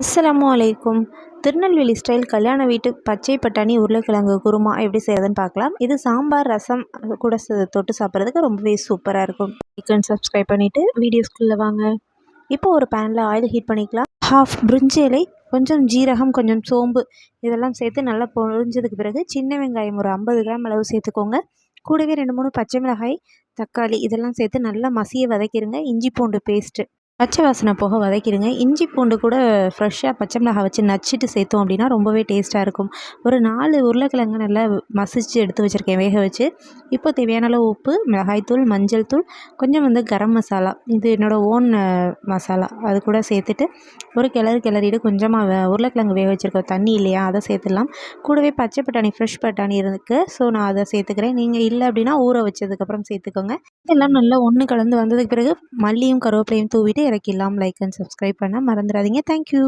அஸ்ஸலாமு அலைக்கும். திருநெல்வேலி ஸ்டைல் கல்யாண வீட்டு பச்சை பட்டாணி உருளைக்கிழங்கு குருமா எப்படி செய்யறதுன்னு பார்க்கலாம். இது சாம்பார் ரசம் அது கூட ச- தொட்டு சாப்பிட்றதுக்கு ரொம்பவே சூப்பராக இருக்கும். சிக்கன் சப்ஸ்கிரைப் பண்ணிவிட்டு வீடியோஸ்குள்ளே வாங்க. இப்போ ஒரு பேனில் ஆயில் ஹீட் பண்ணிக்கலாம். ஹாஃப் பிரிஞ்சி இலை கொஞ்சம் ஜீரகம் கொஞ்சம் சோம்பு இதெல்லாம் சேர்த்து நல்லா பொழிஞ்சதுக்கு பிறகு சின்ன வெங்காயம் ஒரு ஐம்பது கிராம் அளவு சேர்த்துக்கோங்க. கூடவே ரெண்டு மூணு பச்சை மிளகாய் தக்காளி இதெல்லாம் சேர்த்து நல்லா மசிய வதக்கிடுங்க இஞ்சி பூண்டு பேஸ்ட்டு பச்சை வாசனை போக வதக்கிடுங்க. இஞ்சி பூண்டு கூட ஃப்ரெஷ்ஷாக பச்சை மிளகாய் வச்சு நச்சுட்டு சேர்த்தோம் அப்படின்னா ரொம்பவே டேஸ்ட்டாக இருக்கும். ஒரு நாலு உருளைக்கிழங்கு நல்லா மசிச்சு எடுத்து வச்சுருக்கேன் வேக வச்சு. இப்போ தேவையான அளவு உப்பு மிளகாய்த்தூள் மஞ்சள் தூள் கொஞ்சம் வந்து கரம் மசாலா. இது என்னோடய ஓன் மசாலா. அது கூட சேர்த்துட்டு ஒரு கிளறு கிளறிட்டு கொஞ்சமாக உருளைக்கிழங்கு வேக வச்சுருக்கோம் தண்ணி இல்லையா அதை சேர்த்துடலாம். கூடவே பச்சை பட்டாணி ஃப்ரெஷ் பட்டாணி இருக்குது ஸோ நான் அதை சேர்த்துக்கிறேன். நீங்கள் இல்லை அப்படின்னா ஊற வச்சதுக்கப்புறம் சேர்த்துக்கோங்க. இதெல்லாம் நல்லா ஒன்று கலந்து வந்ததுக்கு பிறகு மல்லியும் கருவேப்பிலையும் தூவிட்டு இறக்கிடலாம் லைக் அண்ட் சப்ஸ்கிரைப் பண்ண மறந்துடாதீங்க தேங்க்யூ